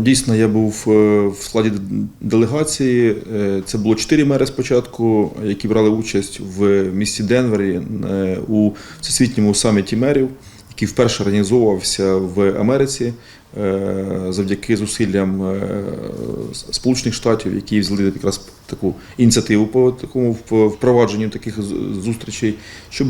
Дійсно, я був е, в складі делегації. Е, Це було чотири мери спочатку, які брали участь в місті Денвері е, у всесвітньому саміті мерів, який вперше організовувався в Америці завдяки зусиллям Сполучених Штатів, які взяли якраз таку ініціативу по такому вп- впровадженню таких зустрічей, щоб,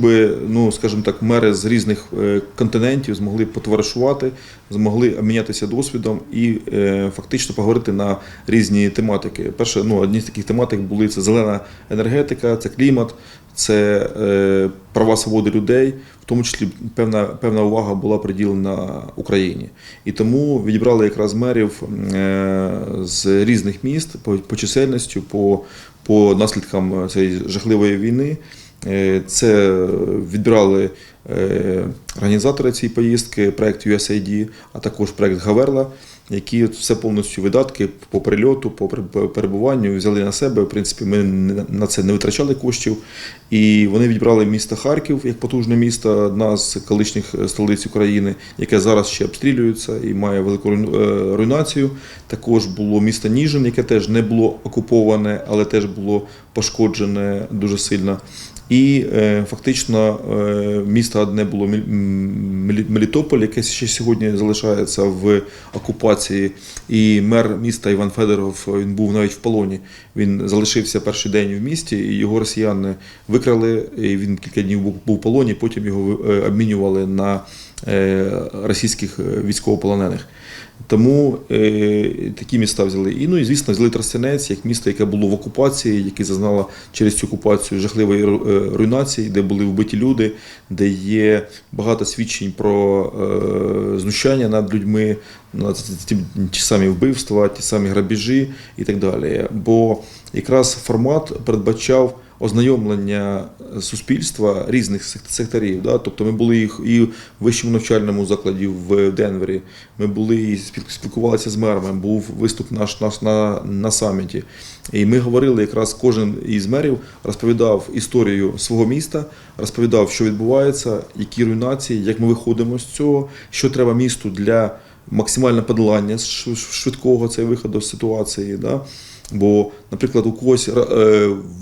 ну скажімо так, мери з різних е, континентів змогли потоваришувати, змогли обмінятися досвідом і е, фактично поговорити на різні тематики. Перше, ну одні з таких тематик були це зелена енергетика, це клімат, це е, права свободи людей, в тому числі певна певна увага була приділена Україні. І тому відібрали якраз мерів е, з різних міст по, по чисельності, по, по наслідкам цієї жахливої війни. Е, Це відбирали організатори цієї поїздки, проект USAID, а також проект Гаверла, які все повністю видатки по прильоту, по перебуванню взяли на себе. В принципі, ми на це не витрачали коштів. І вони відбрали місто Харків як потужне місто, одна з колишніх столиць України, яке зараз ще обстрілюється і має велику е, руйнацію. Також було місто Ніжин, яке теж не було окуповане, але теж було пошкоджене дуже сильно. І е, фактично е, місто одне було Мелітополь, яке ще сьогодні залишається в окупації. І мер міста Іван Федоров він був навіть в полоні. Він залишився перший день в місті, і його росіяни викрали. І він кілька днів був, в полоні. Потім його е, обмінювали на російських е, військовополонених. Тому е, такі міста взяли. І ну і звісно, взяли Тростянець як місто, яке було в окупації, яке зазнало через цю окупацію жахливої е, руйнації, де були вбиті люди, де є багато свідчень про е, знущання над людьми, на ті, ті, ті самі вбивства, ті самі грабіжі і так далі. Бо якраз формат передбачав ознайомлення суспільства різних секторів. Да? Тобто ми були їх і в вищому навчальному закладі в Денвері, ми були і спілкувалися з мерами, був виступ наш, наш на, на саміті. І ми говорили, якраз кожен із мерів розповідав історію свого міста, розповідав, що відбувається, які руйнації, як ми виходимо з цього, що треба місту для максимальне подолання швидкого цей виходу з ситуації. Да? Бо, наприклад, у когось е,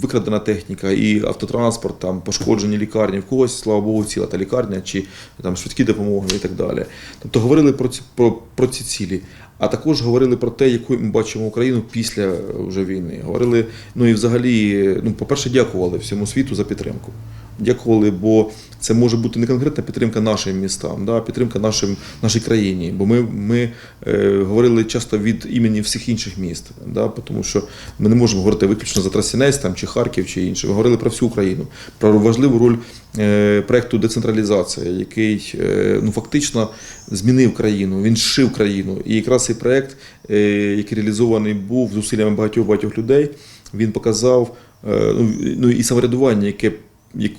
викрадена техніка і автотранспорт, там пошкоджені лікарні, в когось, слава Богу, ціла та лікарня чи там швидкі допомоги і так далі. Тобто говорили про ці про, про ці цілі. А також говорили про те, яку ми бачимо Україну після е, вже війни. Говорили, ну і взагалі, ну, по-перше, дякували всьому світу за підтримку. Дякували, бо це може бути не конкретна підтримка нашим містам, да, підтримка нашим, нашій країні. Бо ми, ми е, говорили часто від імені всіх інших міст, да, тому що ми не можемо говорити виключно за Тростянець там, чи Харків, чи інше. Ми говорили про всю Україну, про важливу роль е, проекту децентралізація, який ну, фактично змінив країну, він зшив країну. І якраз цей проект, е, який реалізований був зусиллями багатьох багатьох людей, він показав е, ну, ну, і самоврядування, яке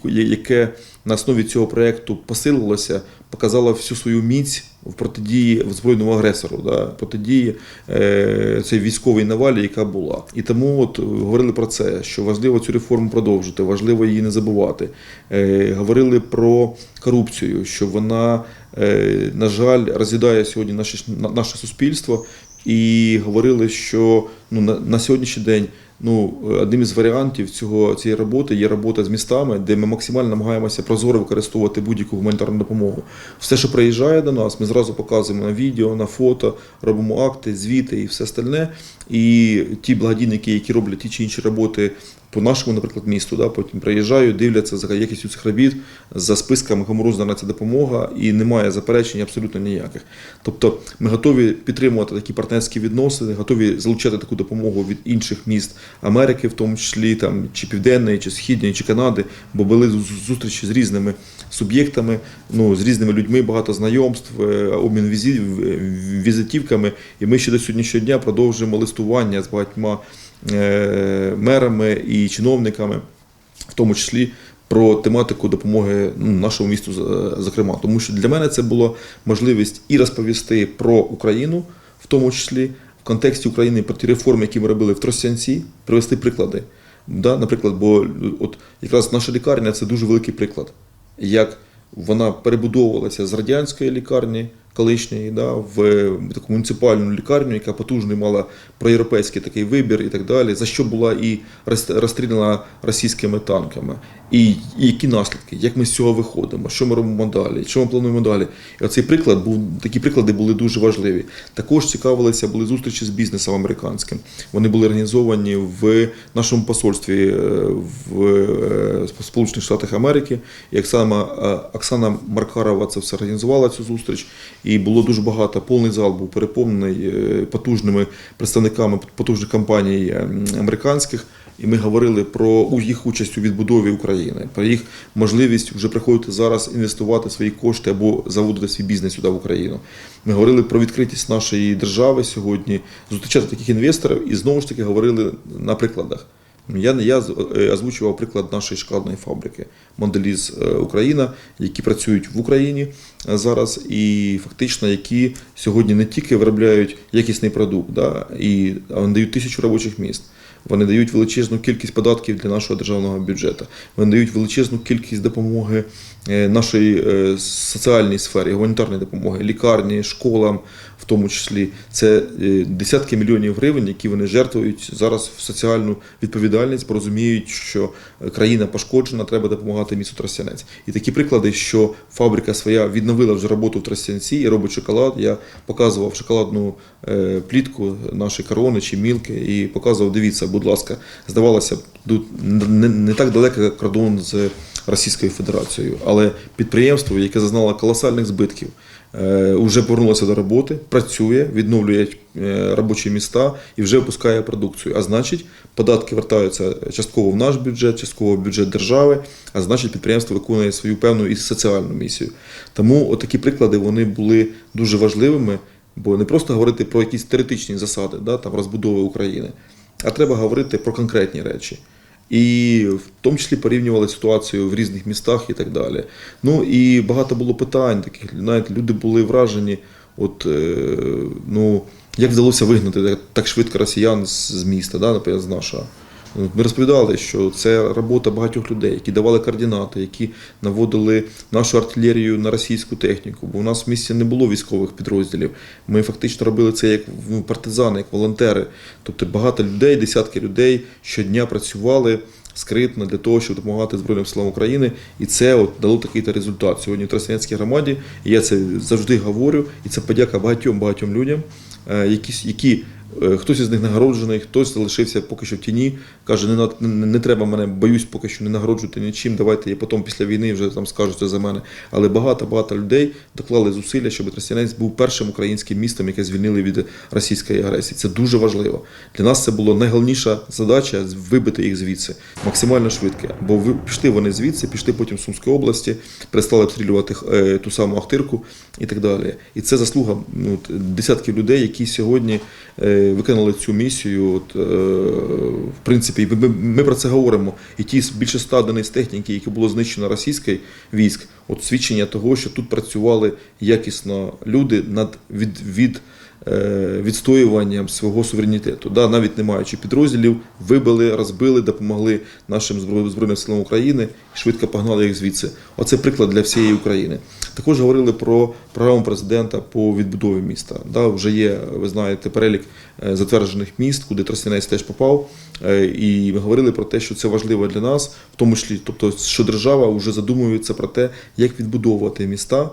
яке на основі цього проєкту посилилося, показало всю свою міць в протидії збройному агресору, да, протидії е, цієї військової навалі, яка була. І тому от е, говорили про це, що важливо цю реформу продовжити, важливо її не забувати. Е, говорили про корупцію, що вона, е, на жаль, роз'їдає сьогодні наше, наше суспільство. І говорили, що ну, на, на сьогоднішній день ну, одним із варіантів цього, цієї роботи є робота з містами, де ми максимально намагаємося прозоро використовувати будь-яку гуманітарну допомогу. Все, що приїжджає до нас, ми зразу показуємо на відео, на фото, робимо акти, звіти і все остальне. І ті благодійники, які роблять ті чи інші роботи по нашому, наприклад, місту, да, потім приїжджають, дивляться за якістю цих робіт, за списками, кому роздана ця допомога, і немає заперечень абсолютно ніяких. Тобто ми готові підтримувати такі партнерські відносини, готові залучати таку допомогу від інших міст Америки, в тому числі там чи Південної, чи Східної, чи Канади, бо були зустрічі з різними суб'єктами, ну, з різними людьми, багато знайомств, е, обмін візитівками. І ми ще до сьогоднішнього дня продовжуємо листування з багатьма мерами і чиновниками, в тому числі про тематику допомоги ну, нашому місту, з- зокрема. Тому що для мене це була можливість і розповісти про Україну, в тому числі в контексті України про ті реформи, які ми робили в Тростянці, привести приклади. Да, наприклад, бо от якраз наша лікарня це дуже великий приклад, як вона перебудовувалася з радянської лікарні колишньої, да, в таку муніципальну лікарню, яка потужний мала проєвропейський такий вибір і так далі, за що була і роз- розстріляна російськими танками. І, і які наслідки, як ми з цього виходимо, що ми робимо далі, що ми плануємо далі. І оцей приклад був такі приклади були дуже важливі. Також цікавилися, були зустрічі з бізнесом американським. Вони були організовані в нашому посольстві е, в е, Сполучених Штатах Америки. І Оксана, е, Оксана Маркарова це все організувала цю зустріч. І було дуже багато. Повний зал був переповнений е, потужними представниками потужних компаній е, американських. І ми говорили про їх участь у відбудові України, про їх можливість вже приходити зараз інвестувати свої кошти або заводити свій бізнес сюди в Україну. Ми говорили про відкритість нашої держави сьогодні, зустрічати таких інвесторів і знову ж таки говорили на прикладах. Я, я з- е, озвучував приклад нашої шоколадної фабрики Монделіз е, Україна, які працюють в Україні е, зараз, і фактично які сьогодні не тільки виробляють якісний продукт, да, і вони дають тисячу робочих місць. Вони дають величезну кількість податків для нашого державного бюджету. Вони дають величезну кількість допомоги нашій е, соціальній сфері, гуманітарної допомоги, лікарні, школам, в тому числі. Це е, десятки мільйонів гривень, які вони жертвують зараз в соціальну відповідальність, бо розуміють, що е, країна пошкоджена, треба допомагати місту Тростянець. І такі приклади, що фабрика своя відновила вже роботу в Тростянці і робить шоколад. Я показував шоколадну е, плітку нашої корони чи мілки і показував, дивіться, будь ласка, здавалося б, не так далеко кордон з Російською Федерацією, але підприємство, яке зазнало колосальних збитків, е, вже повернулося до роботи, працює, відновлює е, робочі міста і вже випускає продукцію. А значить, податки вертаються частково в наш бюджет, частково в бюджет держави, а значить, підприємство виконує свою певну і соціальну місію. Тому отакі приклади вони були дуже важливими, бо не просто говорити про якісь теоретичні засади, да, там розбудови України, а треба говорити про конкретні речі. І в тому числі порівнювали ситуацію в різних містах і так далі. Ну і багато було питань таких. Навіть люди були вражені, от е, ну як вдалося вигнати так- швидко росіян з міста, да, наприклад, з нашого. Ми розповідали, що це робота багатьох людей, які давали координати, які наводили нашу артилерію на російську техніку. Бо у нас в місті не було військових підрозділів. Ми фактично робили це як ну, партизани, як волонтери. Тобто багато людей, десятки людей щодня працювали скритно для того, щоб допомагати Збройним силам України. І це от дало такий результат сьогодні в Тростянецькій громаді. І я це завжди говорю, і це подяка багатьом багатьом людям, е, які, які е, хтось із них нагороджений, хтось залишився поки що в тіні. Каже, не, не, не треба мене, боюсь поки що не нагороджувати нічим. Давайте я потім після війни вже там скажете за мене. Але багато багато людей доклали зусилля, щоб Тростянець був першим українським містом, яке звільнили від російської агресії. Це дуже важливо. Для нас це була найголовніша задача вибити їх звідси максимально швидко. Бо пішли вони звідси, пішли потім в Сумської області, перестали обстрілювати е, ту саму Ахтирку і так далі. І це заслуга ну, десятків людей, які сьогодні е, виконали цю місію. От, е, в принципі, ми, ми про це говоримо. І ті більше ста одиниць техніки, які було знищено російський військ, от свідчення того, що тут працювали якісно люди над від, від відстоюванням свого суверенітету. Да, навіть не маючи підрозділів, вибили, розбили, допомогли нашим Збройним силам України і швидко погнали їх звідси. Оце приклад для всієї України. Також говорили про програму президента по відбудові міста. Да, вже є, ви знаєте, перелік е, затверджених міст, куди Тростянець теж попав. Е, І ми говорили про те, що це важливо для нас, в тому числі, тобто, що держава вже задумується про те, як відбудовувати міста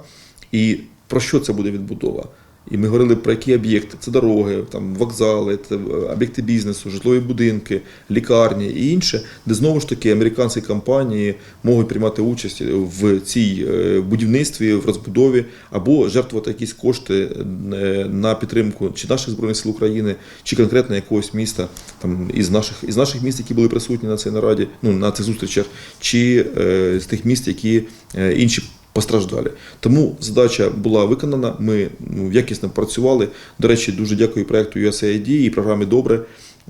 і про що це буде відбудова. І ми говорили про які об'єкти: це дороги, там вокзали, це е, об'єкти бізнесу, житлові будинки, лікарні і інше, де знову ж таки американські компанії можуть приймати участь в цій е, будівництві, в розбудові або жертвувати якісь кошти е, на підтримку чи наших збройних сил України, чи конкретно якогось міста там із наших із наших міст, які були присутні на цій нараді, ну на цих зустрічах, чи е, з тих міст, які е, інші постраждалі. Тому задача була виконана. Ми якісно працювали. До речі, дуже дякую проекту USAID і програмі Добре,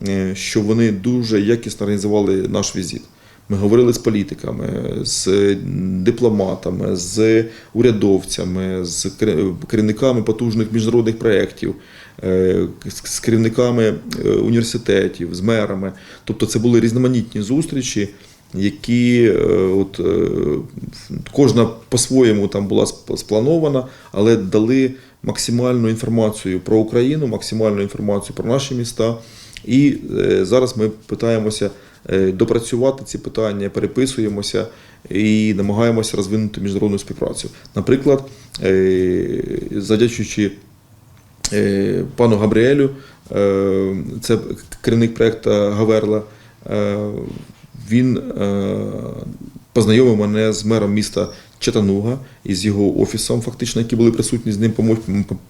е, що вони дуже якісно організували наш візит. Ми говорили з політиками, з дипломатами, з урядовцями, з кер- керівниками потужних міжнародних проєктів, е, з керівниками е, університетів, з мерами. Тобто це були різноманітні зустрічі. Які е, от, е, кожна по-своєму там була спланована, але дали максимальну інформацію про Україну, максимальну інформацію про наші міста. І е, зараз ми питаємося допрацювати ці питання, переписуємося і намагаємося розвинути міжнародну співпрацю. Наприклад, завдячуючи е, пану Габріелю, це керівник проєкту Гаверла. Він е, познайомив мене з мером міста Чатануга і з його офісом, фактично, які були присутні з ним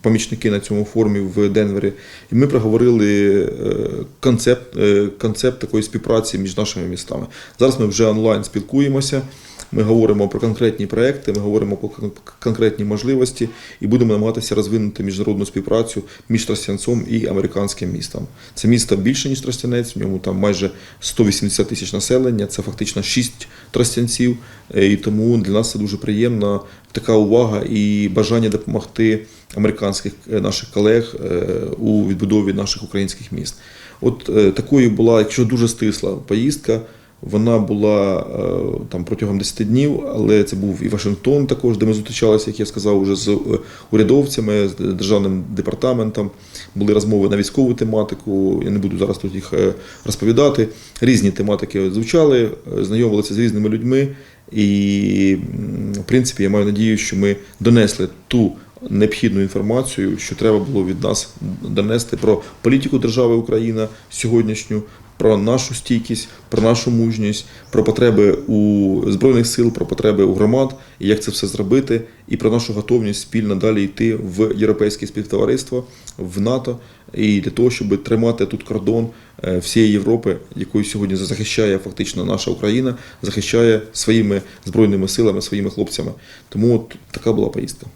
помічники на цьому форумі в Денвері. І ми проговорили е, концепт, е, концепт такої співпраці між нашими містами. Зараз ми вже онлайн спілкуємося. Ми говоримо про конкретні проекти, ми говоримо про конкретні можливості і будемо намагатися розвинути міжнародну співпрацю між Тростянцом і американським містом. Це місто більше, ніж Тростянець, в ньому там майже 180 тисяч населення, це фактично 6 тростянців. Е, І тому для нас це дуже приємна така увага і бажання допомогти американських е, наших колег е, у відбудові наших українських міст. От такою була, якщо дуже стисла поїздка. Вона була е, там протягом 10 днів, але це був і Вашингтон також, де ми зустрічалися, як я сказав, уже з е, урядовцями, з державним департаментом. Були розмови на військову тематику. Я не буду зараз тут їх е, розповідати. Різні тематики звучали, знайомилися з різними людьми. І, в принципі, я маю надію, що ми донесли ту необхідну інформацію, що треба було від нас донести про політику держави Україна сьогоднішню, про нашу стійкість, про нашу мужність, про потреби у збройних сил, про потреби у громад, і як це все зробити, і про нашу готовність спільно далі йти в європейське співтовариство, в НАТО, і для того, щоб тримати тут кордон е, всієї Європи, якою сьогодні захищає фактично наша Україна, захищає своїми збройними силами, своїми хлопцями. Тому от така була поїздка.